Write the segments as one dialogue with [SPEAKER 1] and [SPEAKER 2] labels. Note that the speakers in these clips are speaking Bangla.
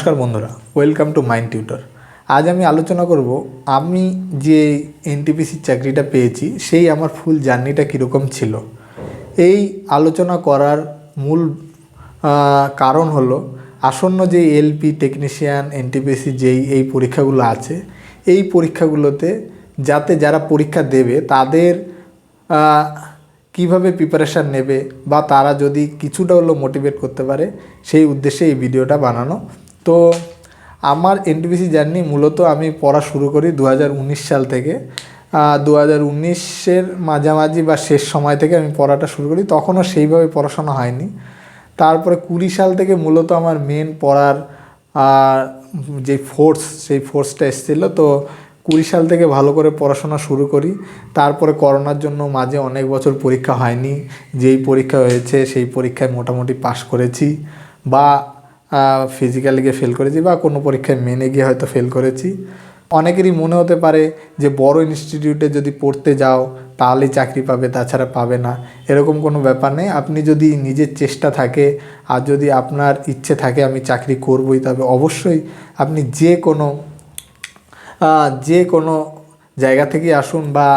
[SPEAKER 1] নমস্কার বন্ধুরা ওয়েলকাম টু মাইন্ড টিউটর আজ আমি আলোচনা করব, আমি যে এনটিপিসির চাকরিটা পেয়েছি, সেই আমার ফুল জার্নিটা কীরকম ছিল। এই আলোচনা করার মূল কারণ হলো, আসন্ন যে এলপি টেকনিশিয়ান এনটিপিসি যেই, এই পরীক্ষাগুলো আছে, এই পরীক্ষাগুলোতে যাতে যারা পরীক্ষা দেবে, তাদের কীভাবে প্রিপারেশান নেবে, বা তারা যদি কিছুটা হলেও মোটিভেট করতে পারে, সেই উদ্দেশ্যে এই ভিডিওটা বানানো তো আমার এনটিপিসি জার্নি মূলত আমি পড়া শুরু করি দু হাজার উনিশ সাল থেকে। দু হাজার উনিশের মাঝামাঝি বা শেষ সময় থেকে আমি পড়াটা শুরু করি। তখনও সেইভাবে পড়াশোনা হয়নি। তারপরে কুড়ি সাল থেকে মূলত আমার মেন পড়ার যে ফোর্স সেই ফোর্সটা এসেছিল। তো কুড়ি সাল থেকে ভালো করে পড়াশোনা শুরু করি। তারপরে করোনার জন্য মাঝে অনেক বছর পরীক্ষা হয়নি। যেই পরীক্ষা হয়েছে, সেই পরীক্ষায় মোটামুটি পাশ করেছি। বা ফিজিক্যালি গিয়ে ফেল করেছি বা কোনো পরীক্ষায় মেনে গিয়ে হয়তো ফেল করেছি। অনেকেরই মনে হতে পারে যে বড় ইনস্টিটিউটে যদি পড়তে যাও, তাহলেই চাকরি পাবে, তাছাড়া পাবে না। এরকম কোনো ব্যাপার নেই। আপনি যদি নিজের চেষ্টা থাকে আর যদি আপনার ইচ্ছে থাকে আমি চাকরি করবই, তবে অবশ্যই আপনি যে কোনো যে কোনো জায়গা থেকে আসুন বা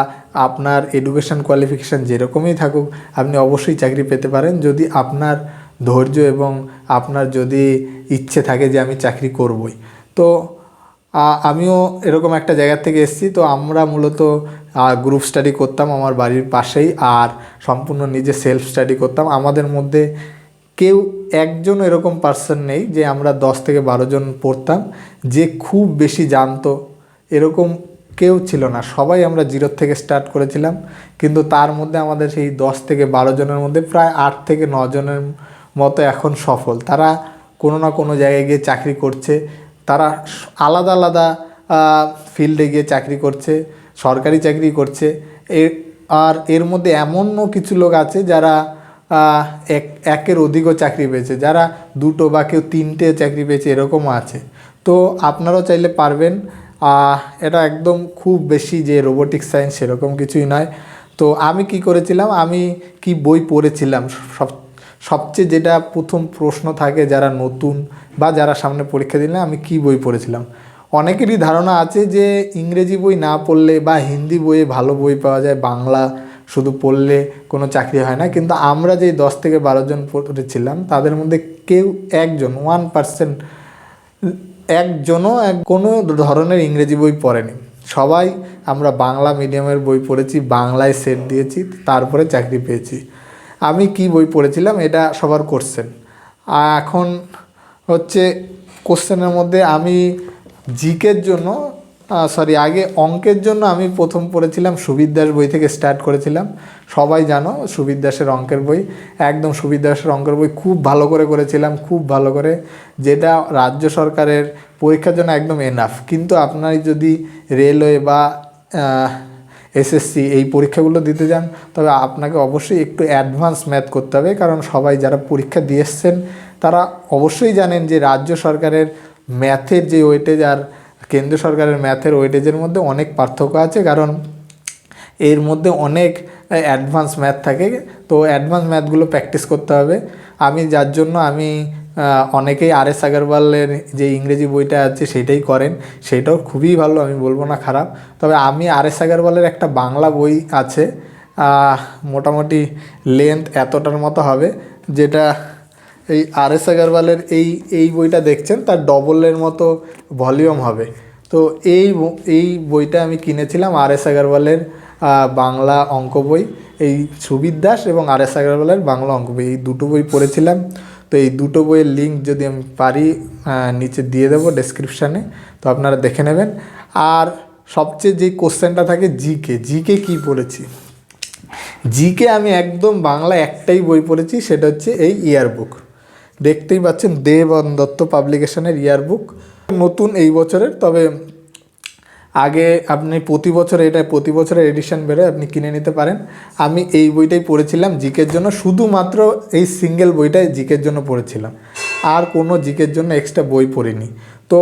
[SPEAKER 1] আপনার এডুকেশন কোয়ালিফিকেশান যেরকমই থাকুক, আপনি অবশ্যই চাকরি পেতে পারেন। যদি আপনার ধৈর্য এবং আপনার যদি ইচ্ছে থাকে যে আমি চাকরি করবই। তো আমিও এরকম একটা জায়গা থেকে এসেছি। তো আমরা মূলত গ্রুপ স্টাডি করতাম আমার বাড়ির পাশেই আর সম্পূর্ণ নিজে সেলফ স্টাডি করতাম। আমাদের মধ্যে কেউ একজন এরকম পার্সন নেই যে আমরা দশ থেকে বারো জন পড়তাম, যে খুব বেশি জানতো। এরকম কেউ ছিল না। সবাই আমরা জিরো থেকে স্টার্ট করেছিলাম। কিন্তু তার মধ্যে আমাদের সেই দশ থেকে বারো জনের মধ্যে প্রায় আট থেকে নজনের জনের মতো এখন সফল। তারা কোনো না কোনো জায়গায় গিয়ে চাকরি করছে। তারা আলাদা আলাদা ফিল্ডে গিয়ে চাকরি করছে, সরকারি চাকরি করছে। এ, আর এর মধ্যে এমনও কিছু লোক আছে যারা এক, একের অধিকও চাকরি পেয়েছে। যারা দুটো বা কেউ তিনটে চাকরি পেয়েছে, এরকমও আছে। তো আপনারাও চাইলে পারবেন। এটা একদম খুব বেশি যে রোবোটিক সায়েন্স সেরকম কিছুই নয়। তো আমি কি করেছিলাম? আমি কি বই পড়েছিলাম? সব সবচেয়ে যেটা প্রথম প্রশ্ন থাকে যারা নতুন বা যারা সামনে পরীক্ষা দিলে আমি কি বই পড়েছিলাম? অনেকেরই ধারণা আছে যে ইংরেজি বই না পড়লে বা হিন্দি বইয়ে ভালো বই পাওয়া যায়, বাংলা শুধু পড়লে কোনো চাকরি হয় না। কিন্তু আমরা যেই দশ থেকে বারো জন পড়েছিলাম, তাদের মধ্যে কেউ একজন ওয়ান পার্সেন্ট একজনও এক, কোনো ধরনের ইংরেজি বই পড়েনি। সবাই, আমরা বাংলা মিডিয়ামের বই পড়েছি, বাংলায় সেট দিয়েছি, তারপরে চাকরি পেয়েছি। আমি কি বই পড়েছিলাম এটা সবার কোশ্চেন এখন হচ্ছে কোশ্চেনের মধ্যে আমি জিকের জন্য সরি আগে অঙ্কের জন্য আমি প্রথম পড়েছিলাম সুবির দাস বই থেকে স্টার্ট করেছিলাম। সবাই জানো সুবির দাসের অঙ্কের বই, একদম সুবির দাসের অঙ্কের বই খুব ভালো করে করেছিলাম, খুব ভালো করে। যেটা রাজ্য সরকারের পরীক্ষার জন্য একদম এনাফ কিন্তু আপনার যদি রেলওয়ে বা এসএসসি এই পরীক্ষাগুলো দিতে যান। তবে আপনাকে অবশ্যই একটু অ্যাডভান্স ম্যাথ করতে হবে, কারণ সবাই যারা পরীক্ষা দিয়ে এসছেন, তারা অবশ্যই জানেন যে রাজ্য সরকারের ম্যাথের যে ওয়েটেজ আর কেন্দ্র সরকারের ম্যাথের ওয়েটেজের মধ্যে অনেক পার্থক্য আছে, কারণ এর মধ্যে অনেক অ্যাডভান্স ম্যাথ থাকে। তো অ্যাডভান্স ম্যাথগুলো প্র্যাকটিস করতে হবে। আমি যার জন্য আমি অনেকেই আর এস আগরওয়ালের যে ইংরেজি বইটা আছে সেটাই করেন। সেটাও খুবই ভালো, আমি বলব না খারাপ। তবে আমি আর এস আগরওয়ালের একটা বাংলা বই আছে মোটামুটি লেন্থ এতটার মতো হবে, যেটা এই আর এস আগরওয়ালের এই এই বইটা দেখছেন, তার ডবলের মতো ভলিউম হবে। তো এই এই বইটা আমি কিনেছিলাম আর এস আগরওয়ালের বাংলা অঙ্ক বই, এই সুবির দাস এবং আর এস আগরওয়ালের বাংলা অঙ্ক বই, এই দুটো বই পড়েছিলাম। তো এই দুটো বইয়ের লিঙ্ক যদি আমি পারি নিচে দিয়ে দেবো ডেসক্রিপশানে তো আপনারা দেখে নেবেন। আর সবচেয়ে যে কোশ্চেনটা থাকে জিকে জিকে কী পড়েছি জিকে আমি একদম বাংলা একটাই বই পড়েছি, সেটা হচ্ছে এই ইয়ারবুক দেখতেই পাচ্ছেন দেব দত্ত পাবলিকেশনের ইয়ারবুক নতুন এই বছরের, তবে আগে আপনি প্রতি বছর এটা, প্রতি বছরের এডিশন বেরোয় আপনি কিনে নিতে পারেন। আমি এই বইটাই পড়েছিলাম জিকের জন্য, শুধুমাত্র এই সিঙ্গেল বইটাই জিকের জন্য পড়েছিলাম। আর কোনো জিকের জন্য এক্সট্রা বই পড়িনি। তো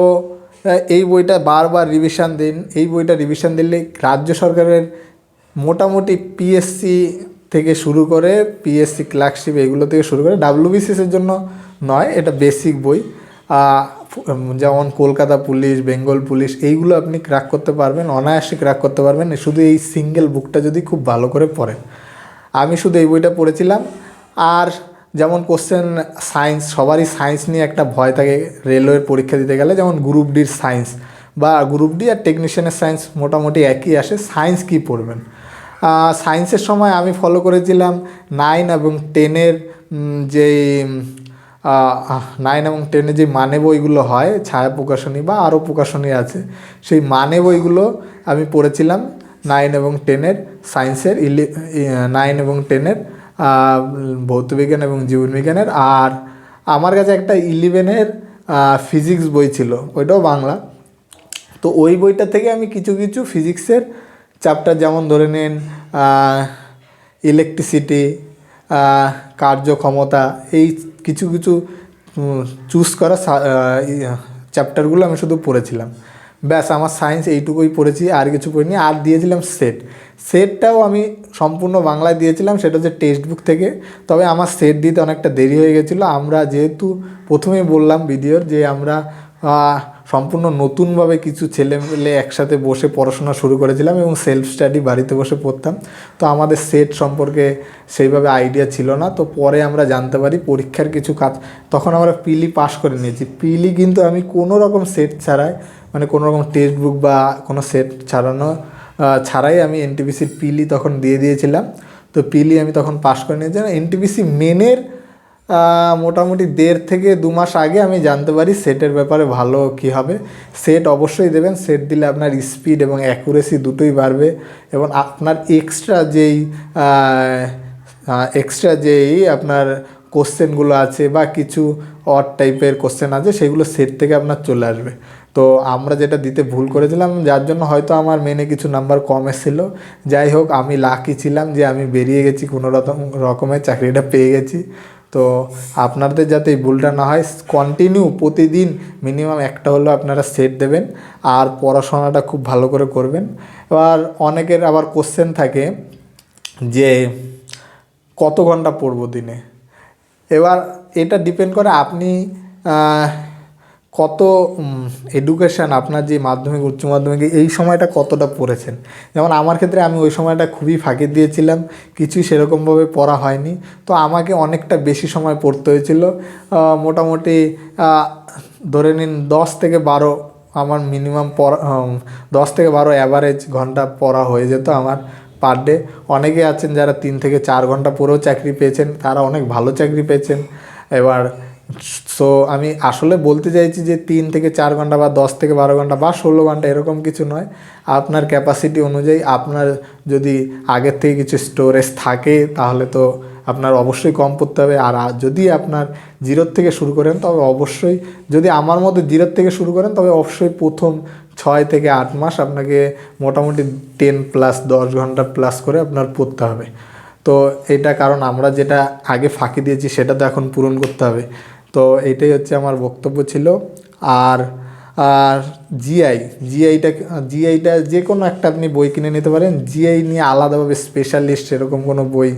[SPEAKER 1] এই বইটা বারবার রিভিশন দিন, এই বইটা রিভিশন দিলে রাজ্য সরকারের মোটামুটি পিএসসি থেকে শুরু করে পিএসসি ক্লার্কশিপ এগুলো থেকে শুরু করে ডাব্লিউবিসিএসের জন্য নয়, এটা বেসিক বই। যেমন কলকাতা পুলিশ, বেঙ্গল পুলিশ, এইগুলো আপনি ক্র্যাক করতে পারবেন, অনায়াসে ক্র্যাক করতে পারবেন। শুধু এই সিঙ্গেল বুকটা যদি খুব ভালো করে পড়েন। আমি শুধু এই বইটা পড়েছিলাম। আর যেমন কোশ্চেন সায়েন্স সবারই সায়েন্স নিয়ে একটা ভয় থাকে রেলওয়ের পরীক্ষা দিতে গেলে। যেমন গ্রুপ ডির সায়েন্স বা গ্রুপ ডি আর টেকনিশিয়ানের সায়েন্স মোটামুটি একই আসে সায়েন্স কী পড়বেন? সায়েন্সের সময় আমি ফলো করেছিলাম নাইন এবং টেনের যেই নাইন এবং টেনে যে মানে বইগুলো হয়, ছায়া প্রকাশনী বা আরও প্রকাশনী আছে, সেই মানে বইগুলো আমি পড়েছিলাম নাইন এবং টেনের সায়েন্সের ইলি নাইন এবং টেনের ভৌতবিজ্ঞান এবং জীবনবিজ্ঞানের আর আমার কাছে একটা ইলেভেনের ফিজিক্স বই ছিল, ওইটাও বাংলা। তো ওই বইটা থেকে আমি কিছু কিছু ফিজিক্সের চ্যাপ্টার যেমন ধরে নিন ইলেকট্রিসিটি কার্যক্ষমতা, এই কিছু কিছু চুজ করা চ্যাপ্টারগুলো আমি শুধু পড়েছিলাম। ব্যাস, আমার সায়েন্স এইটুকুই পড়েছি, আর কিছু পড়িনি। আর দিয়েছিলাম সেট সেটটাও আমি সম্পূর্ণ বাংলায় দিয়েছিলাম, সেটা হচ্ছে টেক্সট বুক থেকে। তবে আমার সেট দিতে অনেকটা দেরি হয়ে গেছিল। আমরা যেহেতু প্রথমেই বললাম ভিডিওর যে আমরা সম্পূর্ণ নতুনভাবে কিছু ছেলেমেলে একসাথে বসে পড়াশোনা শুরু করেছিলাম এবং সেলফ স্টাডি বাড়িতে বসে পড়তাম। তো আমাদের সেট সম্পর্কে সেইভাবে আইডিয়া ছিল না। তো পরে আমরা জানতে পারি পরীক্ষার কিছু কাজ। তখন আমরা পিলি পাস করে নিয়েছি। পিলি কিন্তু আমি কোনো রকম সেট ছাড়াই মানে কোনো রকম টেক্সট বুক বা কোনো সেট ছাড়ানো ছাড়াই আমি এনটিপিসির পিলি তখন দিয়ে দিয়েছিলাম। তো পিলি আমি তখন পাস করে নিয়েছিলাম এনটিপিসি মেনের মোটামুটি দেড় থেকে দু মাস আগে আমি জানতে পারি সেটের ব্যাপারে ভালো কী হবে। সেট অবশ্যই দেবেন, সেট দিলে আপনার স্পিড এবং অ্যাকুরেসি দুটোই বাড়বে এবং আপনার এক্সট্রা যেই এক্সট্রা যেই আপনার কোশ্চেনগুলো আছে বা কিছু অড টাইপের কোশ্চেন আছে, সেগুলো সেট থেকে আপনার চলে আসবে। তো আমরা যেটা দিতে ভুল করেছিলাম, যার জন্য হয়তো আমার মেনে কিছু নাম্বার কম এসেছিল। যাই হোক, আমি লাকি ছিলাম যে আমি বেরিয়ে গেছি, কোনো রকম রকমের চাকরিটা পেয়ে গেছি। তো আপনাদের যাতে এই ভুলটা না হয় কন্টিনিউ প্রতিদিন মিনিমাম একটা হলেও আপনারা সেট দেবেন আর পড়াশোনাটা খুব ভালো করে করবেন। এবার অনেকের আবার কোশ্চেন থাকে যে কত ঘণ্টা পড়ব দিনে? এবার এটা ডিপেন্ড করে আপনি কত এডুকেশান আপনার যে মাধ্যমিক, উচ্চ মাধ্যমিক, এই সময়টা কতটা পড়েছেন? যেমন আমার ক্ষেত্রে আমি ওই সময়টা খুবই ফাঁকি দিয়েছিলাম, কিছুই সেরকমভাবে পড়া হয়নি। তো আমাকে অনেকটা বেশি সময় পড়তে হয়েছিল। মোটামুটি ধরে নিন দশ থেকে বারো আমার মিনিমাম পড়া দশ থেকে বারো অ্যাভারেজ ঘণ্টা পড়া হয়ে যেত আমার পার ডে অনেকে আছেন যারা তিন থেকে চার ঘণ্টা পরেও চাকরি পেয়েছেন, তারা অনেক ভালো চাকরি পেয়েছেন। এবার সো আমি আসলে বলতে চাইছি যে তিন থেকে চার ঘণ্টা বা দশ থেকে বারো ঘণ্টা বা ষোলো ঘণ্টা এরকম কিছু নয়। আপনার ক্যাপাসিটি অনুযায়ী আপনার যদি আগের থেকে কিছু স্টোরেজ থাকে, তাহলে তো আপনার অবশ্যই কম পড়তে হবে। আর যদি আপনার জিরোর থেকে শুরু করেন, তবে অবশ্যই যদি আমার মতো জিরোর থেকে শুরু করেন, তবে অবশ্যই প্রথম ছয় থেকে আট মাস আপনাকে মোটামুটি টেন প্লাস দশ ঘণ্টা প্লাস করে আপনার পড়তে হবে। তো এটা কারণ আমরা যেটা আগে ফাঁকি দিয়েছি, সেটা তো এখন পূরণ করতে হবে। তো এটাই হচ্ছে আমার বক্তব্য ছিল। আর আর জিআই জিআইটা জিআইটা যে কোনো একটা আপনি বই কিনে নিতে পারেন। জিআই নিয়ে আলাদাভাবে স্পেশালিস্ট এরকম কোনো বই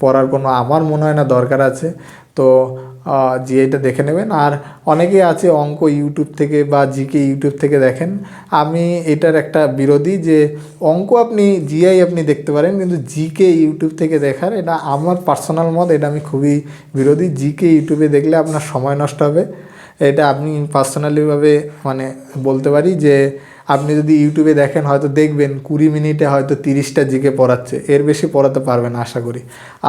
[SPEAKER 1] পড়ার কোনো আমার মনে হয় না দরকার আছে। তো জিআইটা দেখে নেবেন। আর অনেকেই আছে অঙ্ক ইউটিউব থেকে বা জিকে ইউটিউব থেকে দেখেন। আমি এটার একটা বিরোধী যে অঙ্ক আপনি, জিআই আপনি দেখতে পারেন, কিন্তু জিকে ইউটিউব থেকে দেখার এটা আমার পার্সোনাল মত, এটা আমি খুবই বিরোধী। জিকে ইউটিউবে দেখলে আপনার সময় নষ্ট হবে। এটা আপনি পার্সোনালিভাবে মানে বলতে পারি যে আপনি যদি ইউটিউবে দেখেন, হয়তো দেখবেন কুড়ি মিনিটে হয়তো তিরিশটা জিকে পড়াচ্ছে। এর বেশি পড়াতে পারবেন আশা করি।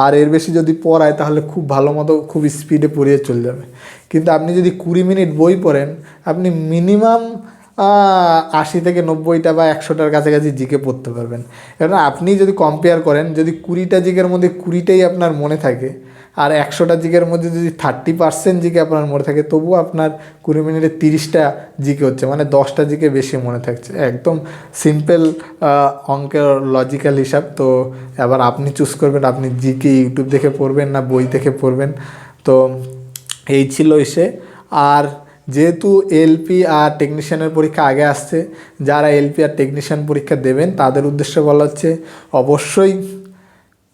[SPEAKER 1] আর এর বেশি যদি পড়ায়, তাহলে খুব ভালো মতো, খুব স্পিডে পড়িয়ে চলে যাবে। কিন্তু আপনি যদি কুড়ি মিনিট বই পড়েন, আপনি মিনিমাম আশি থেকে নব্বইটা বা একশোটার কাছাকাছি জিকে পড়তে পারবেন। কারণ আপনি যদি কম্পেয়ার করেন, যদি কুড়িটা জিকের মধ্যে কুড়িটাই আপনার মনে থাকে আর একশোটা জিকের মধ্যে যদি থার্টি পার্সেন্ট জিকে আপনার মনে থাকে তবুও আপনার কুড়ি মিনিটে তিরিশটা জিকে হচ্ছে মানে দশটা জিকে বেশি মনে থাকছে। একদম সিম্পল অঙ্কের লজিক্যাল হিসাব। তো এবার আপনি চুজ করবেন, আপনি জিকে ইউটিউব দেখে পড়বেন না বই দেখে পড়বেন। তো এই ছিল এসে। আর যেহেতু এলপি আর টেকনিশিয়ানের পরীক্ষা আগে আসছে, যারা এলপি আর টেকনিশিয়ান পরীক্ষা দেবেন, তাদের উদ্দেশ্যে বলা হচ্ছে, অবশ্যই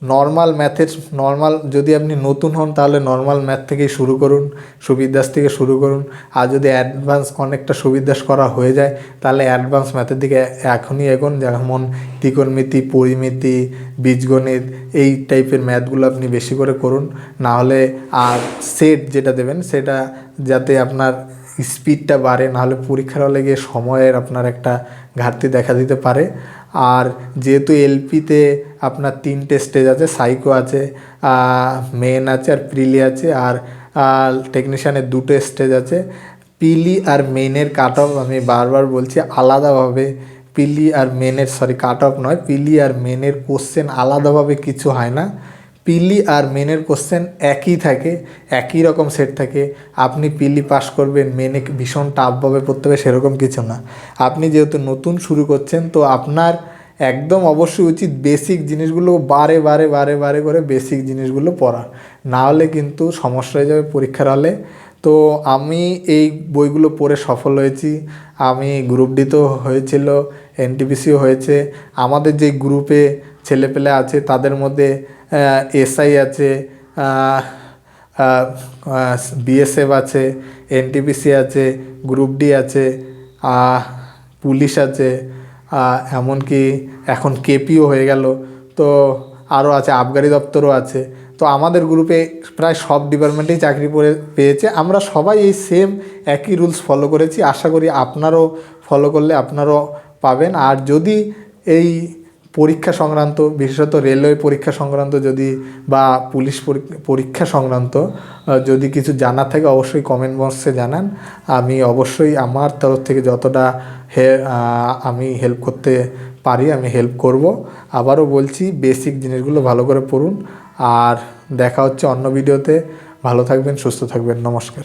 [SPEAKER 1] নর্মাল ম্যাথের নর্মাল যদি আপনি নতুন হন, তাহলে নর্মাল ম্যাথ থেকেই শুরু করুন সুবিদাস থেকে শুরু করুন। আর যদি অ্যাডভান্স অনেকটা সুবিদাস করা হয়ে যায়, তাহলে অ্যাডভান্স ম্যাথের দিকে এখনই এগোন। যেমন ত্রিকোণমিতি, পরিমিতি, বীজগণিত, এই টাইপের ম্যাথগুলো আপনি বেশি করে করুন। না হলে আর সেট যেটা দেবেন, সেটা যাতে আপনার স্পিডটা বাড়ে নাহলে পরীক্ষার হলে গিয়ে সময়ের আপনার একটা ঘাটতি দেখা দিতে পারে। আর যেহেতু এলপিতে আপনার তিনটে স্টেজ আছে সাইকো আছে মেন আছে আর প্রিলি আছে আর টেকনিশিয়ানের দুটো স্টেজ আছে। পিলি আর মেনের কাট অফ আমি বারবার বলছি আলাদাভাবে পিলি আর মেনের সরি কাট অফ নয় পিলি আর মেনের কোশ্চেন আলাদাভাবে কিছু হয় না। পিলি আর মেনের কোশ্চেন একই থাকে, একই রকম সেট থাকে। আপনি পিলি পাস করবেন, মেনে ভীষণ টাফভাবে পড়তে হবে, সেরকম কিছু না। আপনি যেহেতু নতুন শুরু করছেন, তো আপনার একদম অবশ্যই উচিত বেসিক জিনিসগুলো বারে বারে বারে বারে করে বেসিক জিনিসগুলো পড়া। না হলে কিন্তু সমস্যা হয়ে যাবে পরীক্ষার হলে। তো আমি এই বইগুলো পড়ে সফল হয়েছি। আমি গ্রুপ ডিতেও হয়েছিল এনটিপিসিও হয়েছে। আমাদের যে গ্রুপে ছেলেপেলে আছে, তাদের মধ্যে এসআই আছে বিএসএফ আছে, এনটিপিসি আছে, গ্রুপ ডি আছে পুলিশ আছে এমনকি এখন কেপিও হয়ে গেল, তো আরও আছে, আবগারি দপ্তরও আছে। তো আমাদের গ্রুপে প্রায় সব ডিপার্টমেন্টেই চাকরি পড়ে, পেয়েছে। আমরা সবাই এই সেম একই রুলস ফলো করেছি। আশা করি আপনারও ফলো করলে আপনারও পাবেন। আর যদি এই পরীক্ষা সংক্রান্ত, বিশেষত রেলওয়ে পরীক্ষা সংক্রান্ত যদি বা পুলিশ পরীক্ষা সংক্রান্ত যদি কিছু জানার থাকে অবশ্যই কমেন্ট বক্সে জানান। আমি অবশ্যই আমার তরফ থেকে যতটা হে আমি হেল্প করতে পারি, আমি হেল্প করব। আবারও বলছি বেসিক জিনিসগুলো ভালো করে পড়ুন। আর দেখা হচ্ছে অন্য ভিডিওতে ভালো থাকবেন, সুস্থ থাকবেন। নমস্কার।